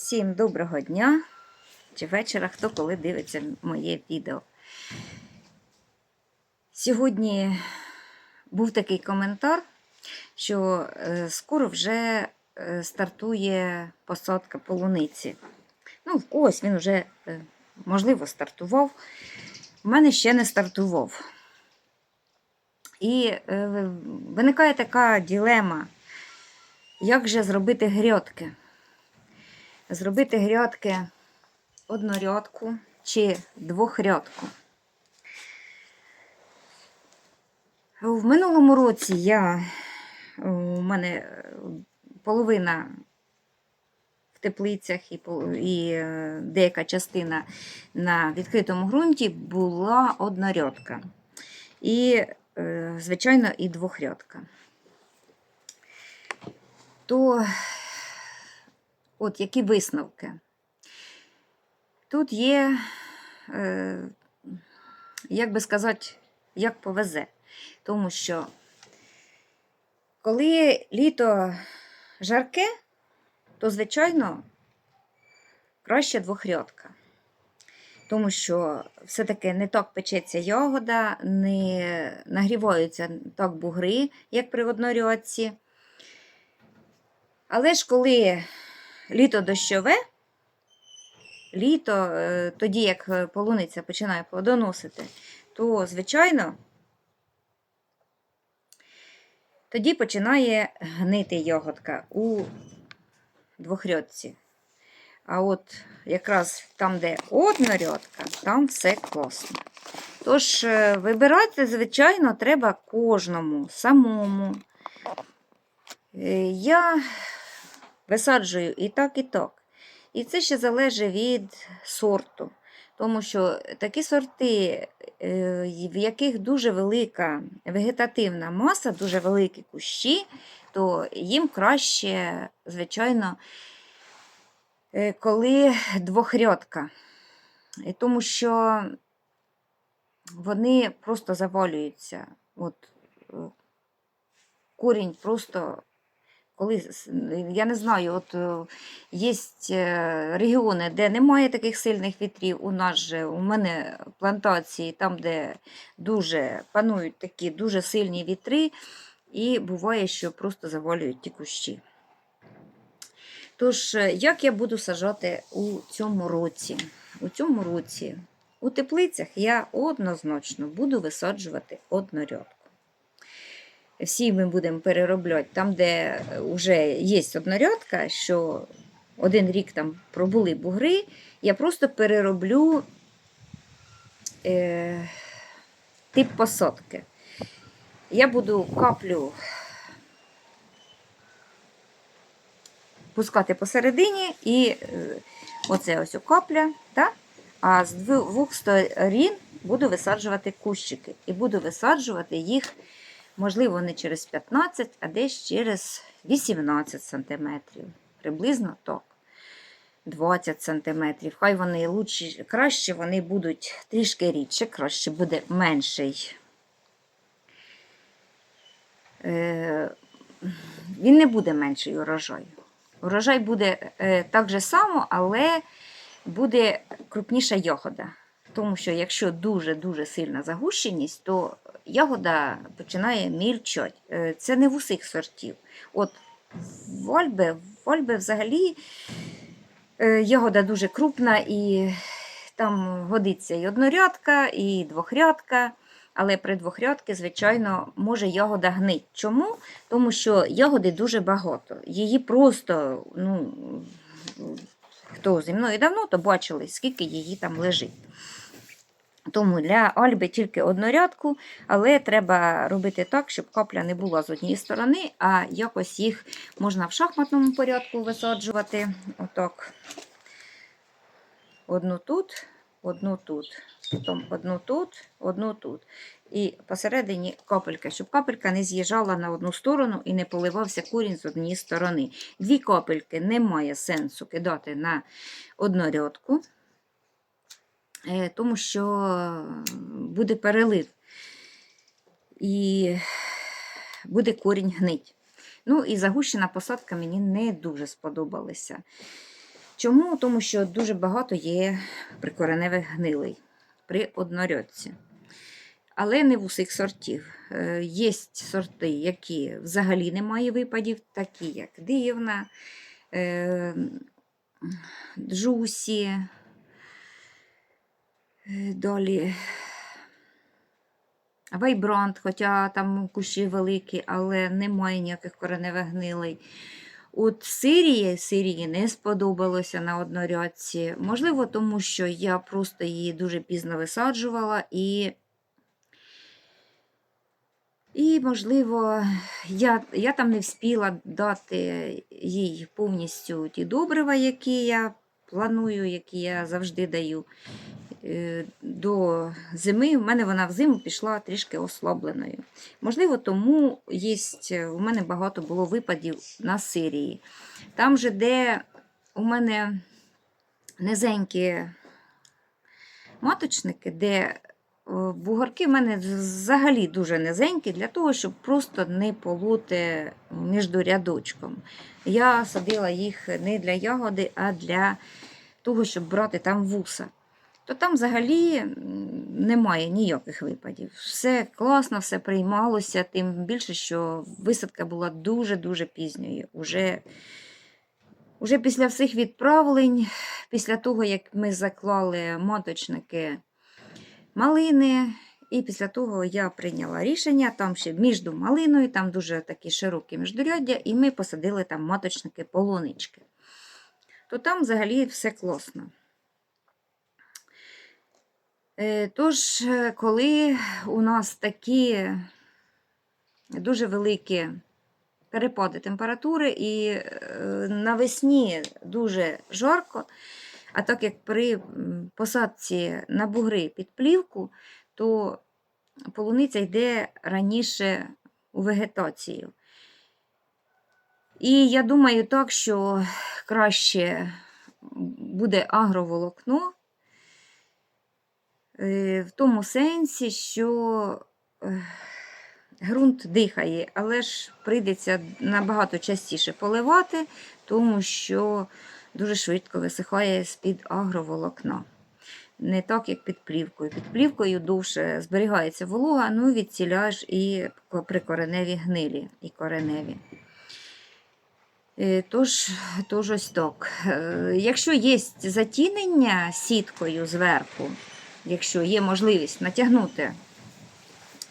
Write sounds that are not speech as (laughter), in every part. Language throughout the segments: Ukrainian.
Всім доброго дня чи вечора, хто коли дивиться моє відео. Сьогодні був такий коментар, що е, скоро вже е, стартує посадка полуниці. Ну, в когось він вже, е, можливо, стартував. У мене ще не стартував. І виникає така ділема, як же зробити грядки зробити грядки однорядку чи двохрядку. В минулому році я, у мене половина в теплицях і, і е, деяка частина на відкритому ґрунті була однорядка. І, е, звичайно, і двохрядка. То От які висновки. Тут є, е, як би сказати, як повезе. Тому що коли літо жарке, то, звичайно, краще двохрядка. Тому що все-таки не так печеться ягода, не нагріваються так бугри, як при однорядці. Але ж коли літо дощове, літо, е, тоді як е, полуниця починає плодоносити, то, звичайно, тоді починає гнити ягодка у двохрядці. А от якраз там, де однорядка, там все класно. Тож, е, вибирати, звичайно, треба кожному самому. Я висаджую і так, і так. І це ще залежить від сорту. Тому що такі сорти, е, в яких дуже велика вегетативна маса, дуже великі кущі, то їм краще, звичайно, е, коли двохрядка. Тому що вони просто завалюються. От, е, корінь просто коли я не знаю, от є регіони, де немає таких сильних вітрів. У нас же у мене плантації, там, де дуже панують такі дуже сильні вітри, і буває, що просто завалюють ті кущі. Тож, е, як я буду сажати у цьому році? У цьому році у теплицях я однозначно буду висаджувати однорядку всі ми будемо переробляти там, де вже є однорядка, що один рік там пробули бугри, я просто перероблю е, тип посадки. Я буду каплю пускати посередині, і е, оце ось капля, та? а з двох сторін буду висаджувати кущики. І буду висаджувати їх можливо, не через 15, а десь через 18 см. Приблизно так. 20 см. Хай вони лучше, краще вони будуть трішки рідше, краще буде менший. Е, Він не буде менший урожай. Урожай буде е, так же само, але буде крупніша ягода. Тому що якщо дуже-дуже сильна загущеність, то ягода починає мільчати. Е, Це не в усіх сортів. От в Ольби, в Ольби взагалі е, ягода дуже крупна, і там годиться і однорядка, і двохрядка. Але при двохрядки, звичайно, може ягода гнить. Чому? Тому що ягоди дуже багато. Її просто, ну, хто зі мною давно, то бачили, скільки її там лежить. Тому для альби тільки однорядку, але треба робити так, щоб капля не була з однієї сторони, а якось їх можна в шахматному порядку висаджувати. Отак. Одну тут, одну тут, потім одну тут, одну тут. І посередині капелька, щоб капелька не з'їжджала на одну сторону і не поливався корінь з однієї сторони. Дві капельки немає сенсу кидати на однорядку. Е, тому що буде перелив і буде корінь гнить. Ну і загущена посадка мені не дуже сподобалася. Чому? Тому що дуже багато є прикореневих гнилей при однорядці. Але не в усіх сортів. Е, Є сорти, які взагалі немає випадів, такі як дивна, е, джусі, далі вайбрант, хоча там кущі великі, але немає ніяких кореневих гнилей. От Сирії, Сирії не сподобалося на однорядці. Можливо, тому що я просто її дуже пізно висаджувала і. І, можливо, я, я там не вспіла дати їй повністю ті добрива, які я планую, які я завжди даю. Е, До зими в мене вона взиму пішла трішки ослабленою. Можливо, тому є, у мене багато було випадів на Сирії. Там же, де у мене низенькі маточники, де бугорки в мене взагалі дуже низенькі, для того, щоб просто не полоти між рядочком. Я садила їх не для ягоди, а для того, щоб брати там вуса. То там взагалі немає ніяких випадів. Все класно, все приймалося, тим більше, що висадка була дуже-дуже пізньою. Уже, уже після всіх відправлень, після того, як ми заклали маточники малини, і після того я прийняла рішення, там ще між малиною, там дуже такі широкі міждуряддя, і ми посадили там маточники полунички. То там взагалі все класно. Е, Тож, е, коли у нас такі дуже великі перепади температури, і е, навесні дуже жарко, а так як при посадці на бугри під плівку, то полуниця йде раніше у вегетацію. І я думаю так, що краще буде агроволокно, в тому сенсі, що е, ґрунт дихає, але ж прийдеться набагато частіше поливати, тому що дуже швидко висихає з-під агроволокна. Не так, як під плівкою. Під плівкою довше зберігається волога, ну відціляєш і прикореневі гнилі і кореневі. Е, Тож, тож ось так. Е, Якщо є затінення сіткою зверху, якщо є можливість натягнути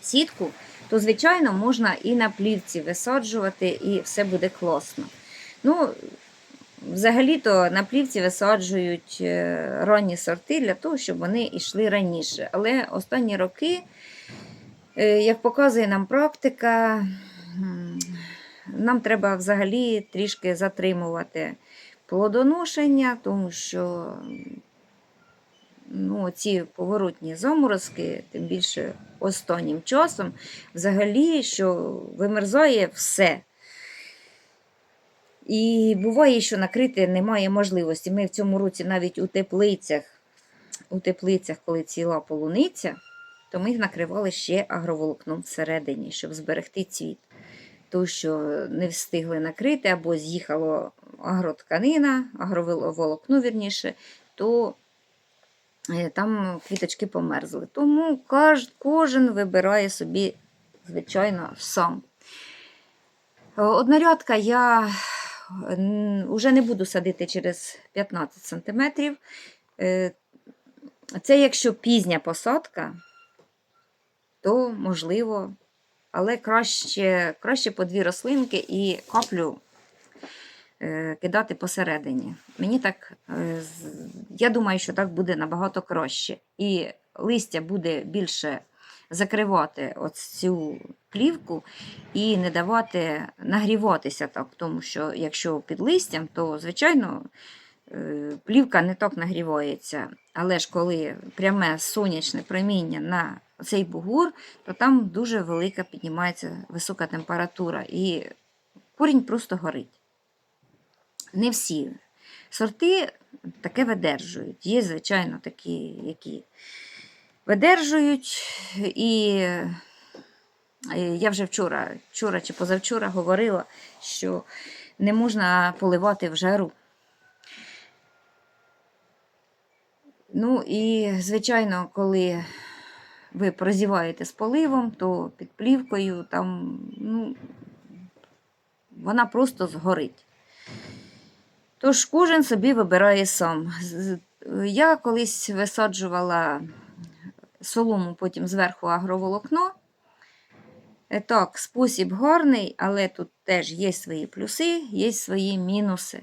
сітку, то, звичайно, можна і на плівці висаджувати, і все буде класно. Ну, Взагалі-то на плівці висаджують е, ранні сорти для того, щоб вони йшли раніше. Але останні роки, е, як показує нам практика, нам треба взагалі трішки затримувати плодоношення, тому що ну, ці поворотні заморозки, тим більше останнім часом, взагалі, що вимерзає все. І буває, що накрити немає можливості. Ми в цьому році навіть у теплицях, у теплицях, коли ціла полуниця, то ми їх накривали ще агроволокном всередині, щоб зберегти цвіт. Тому що не встигли накрити, або з'їхало агротканина, агроволокно, вірніше, то там квіточки померзли. Тому кожен вибирає собі, звичайно, сам. Е, Однорядка я вже не буду садити через 15 см. Це якщо пізня посадка, то можливо, але краще, краще по дві рослинки і каплю е, кидати посередині. Мені так, е, я думаю, що так буде набагато краще. І листя буде більше закривати цю плівку і не давати нагріватися так, тому що якщо під листям, то, звичайно, е, плівка не так нагрівається. Але ж коли пряме сонячне проміння на цей бугур, то там дуже велика піднімається висока температура, і корінь просто горить. Не всі сорти таке видержують. Є, звичайно, такі, які видержують. І е, я вже вчора, вчора чи позавчора говорила, що не можна поливати в жару. Ну і, звичайно, коли ви прозіваєте з поливом, то під плівкою там, ну, вона просто згорить. Тож кожен собі вибирає сам. Я колись висаджувала солому, потім зверху агроволокно. Е, Так, спосіб гарний, але тут теж є свої плюси, є свої мінуси.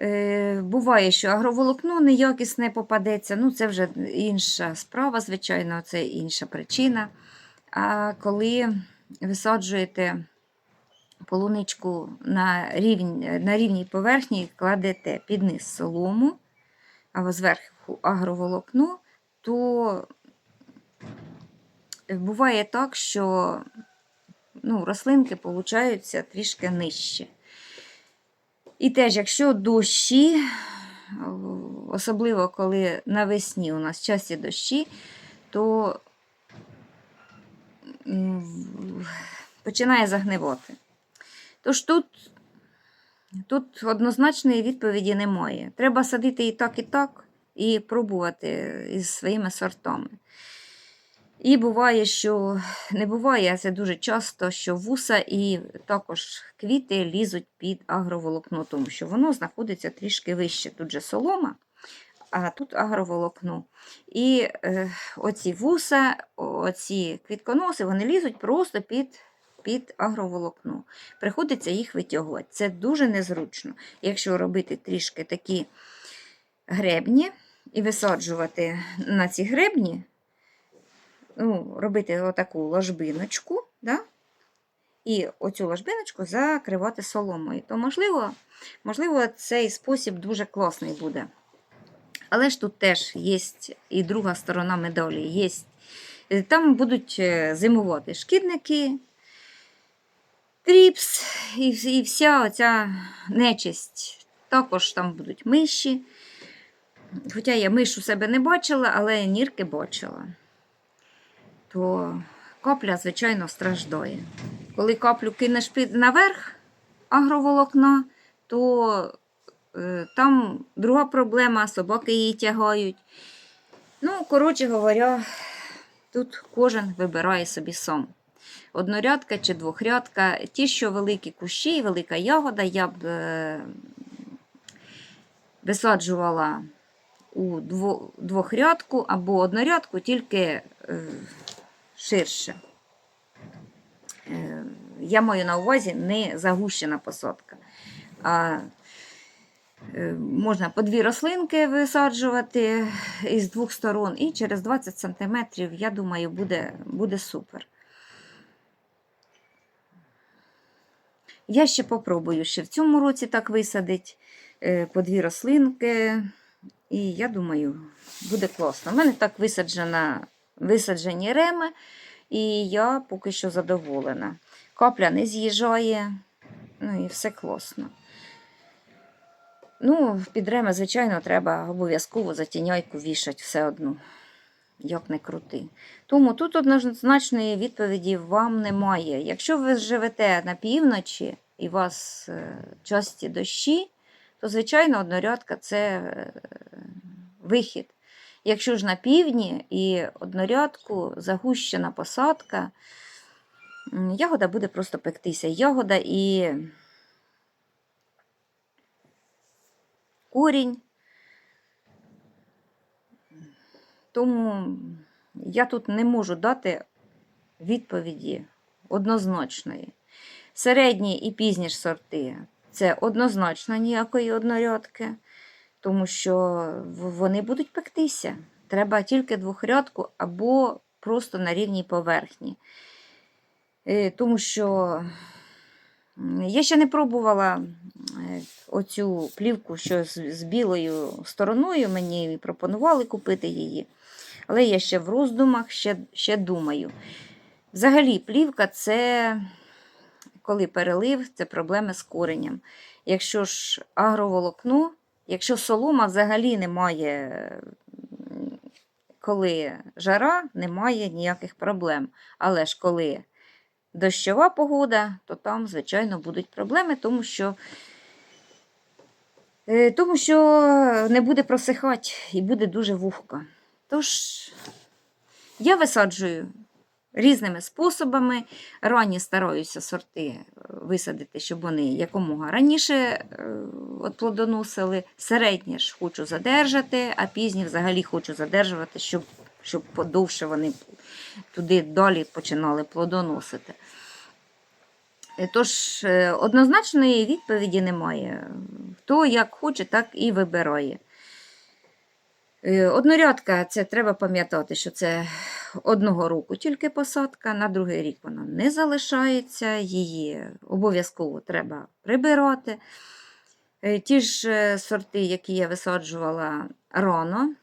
Е, буває, що агроволокно неякісне попадеться, ну це вже інша справа, звичайно, це інша причина. А коли висаджуєте полуничку на, рівень, на рівній поверхні, кладете під низ солому, а зверху агроволокно, то буває так, що ну, рослинки получаються трішки нижче. І теж, якщо дощі, особливо коли навесні у нас часті дощі, то починає загнивати. Тож тут, тут однозначної відповіді немає. Треба садити і так, і так, і пробувати із своїми сортами. І буває, що не буває, це дуже часто, що вуса і також квіти лізуть під агроволокно, тому що воно знаходиться трішки вище. Тут же солома, а тут агроволокно. І е, оці вуса, оці квітконоси, вони лізуть просто під, під агроволокно. Приходиться їх витягувати. Це дуже незручно. Якщо робити трішки такі гребні і висаджувати на ці гребні, ну, робити отаку ложбиночку, да? і оцю ложбиночку закривати соломою, то, можливо, можливо, цей спосіб дуже класний буде. Але ж тут теж є і друга сторона медалі. Є. Там будуть е, зимувати шкідники, тріпс і, і вся оця нечисть. Також там будуть миші. Хоча я миш у себе не бачила, але нірки бачила то капля, звичайно, страждає. Коли каплю кинеш під наверх агроволокна, то е, там друга проблема, собаки її тягають. Ну, коротше говоря, тут кожен вибирає собі сам. Однорядка чи двохрядка. Ті, що великі кущі і велика ягода, я б е, висаджувала у дво, двохрядку або однорядку, тільки е, ширше. Е, Я маю на увазі не загущена посадка. А можна по дві рослинки висаджувати із двох сторон, і через 20 см, я думаю, буде, буде супер. Я ще попробую ще в цьому році так висадити е, по дві рослинки. І я думаю, буде класно. У мене так висаджена, висаджені реми, і я поки що задоволена. Капля не з'їжджає, ну і все класно. Ну, під реми, звичайно, треба обов'язково затіняйку вішати все одно, як не крути. Тому тут однозначної відповіді вам немає. Якщо ви живете на півночі і у вас е, часті дощі, то, звичайно, однорядка це е, вихід. Якщо ж на півдні і однорядку загущена посадка, ягода буде просто пектися. Ягода і корінь. Тому я тут не можу дати відповіді однозначної. Середні і пізні ж сорти це однозначно ніякої однорядки, тому що вони будуть пектися. Треба тільки двохрядку або просто на рівній поверхні. Е, Тому що я ще не пробувала е, оцю плівку, що з, білою стороною, мені пропонували купити її. Але я ще в роздумах, ще, ще думаю. Взагалі, плівка це коли перелив, це проблеми з коренням. Якщо ж агроволокно, якщо солома взагалі немає, коли жара, немає ніяких проблем. Але ж коли дощова погода, то там, звичайно, будуть проблеми, тому що Е, Тому що не буде просихати і буде дуже вухко. Тож я висаджую різними способами. Ранні стараюся сорти е, висадити, щоб вони якомога раніше е, плодоносили. Середні ж хочу задержати, а пізні взагалі хочу задержувати, щоб, щоб подовше вони туди далі починали плодоносити. Е, Тож однозначної відповіді немає. Хто як хоче, так і вибирає. Е, Однорядка, це треба пам'ятати, що це одного року тільки посадка, на другий рік вона не залишається, її обов'язково треба прибирати. Е, Ті ж е, сорти, які я висаджувала рано,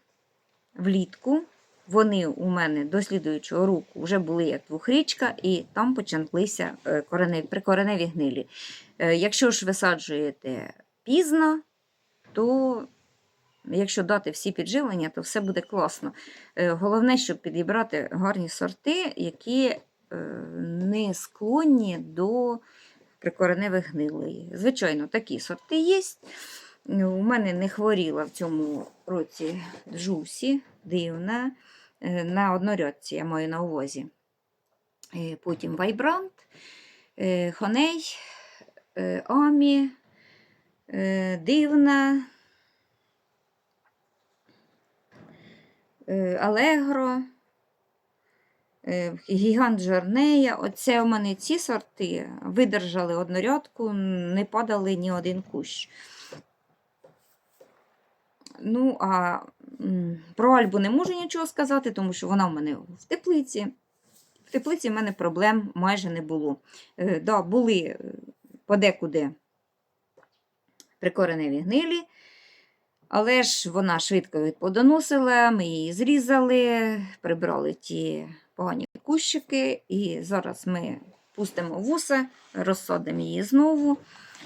влітку, вони у мене до слідуючого року вже були як двохрічка, і там почалися кореневі, прикореневі гнилі. Якщо ж висаджуєте пізно, то якщо дати всі підживлення, то все буде класно. Е, Головне, щоб підібрати гарні сорти, які е, не склонні до прикореневих гнилей. Звичайно, такі сорти є. У мене не хворіла в цьому році джусі, дивна. Е, На однорядці я маю на увазі. Е, Потім вайбрант, хоней, амі, дивна, алегро, е, гігант жорнея. Оце у мене ці сорти видержали однорядку, не падали ні один кущ. Ну, а про Альбу не можу нічого сказати, тому що вона в мене в теплиці. В теплиці в мене проблем майже не було. Е, да, були е, подекуди прикореневі гнилі, але ж вона швидко відплодоносила, ми її зрізали, прибрали ті погані кущики, і зараз ми пустимо вуса, розсадимо її знову,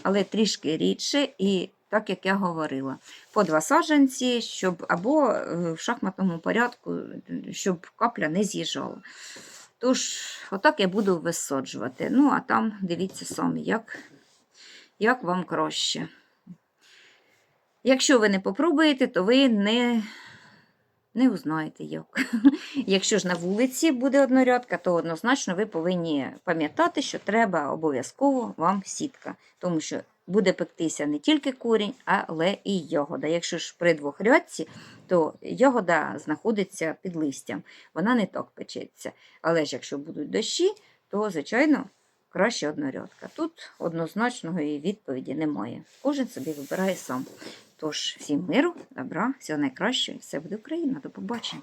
але трішки рідше. І так як я говорила, по два саджанці, щоб або е, в шахматному порядку, щоб капля не з'їжджала. Тож, отак я буду висаджувати. Ну, а там дивіться самі, як, як вам краще. Якщо ви не попробуєте, то ви не, не узнаєте як. (laughs) Якщо ж на вулиці буде однорядка, то однозначно ви повинні пам'ятати, що треба обов'язково вам сітка, тому що буде пектися не тільки корінь, але і ягода. Якщо ж при двохрядці, то ягода знаходиться під листям, вона не так печеться. Але ж якщо будуть дощі, то, звичайно, краще однорядка. Тут однозначної відповіді немає. Кожен собі вибирає сам. Тож, всім миру, добра, всього найкращого, все буде Україна. До побачення.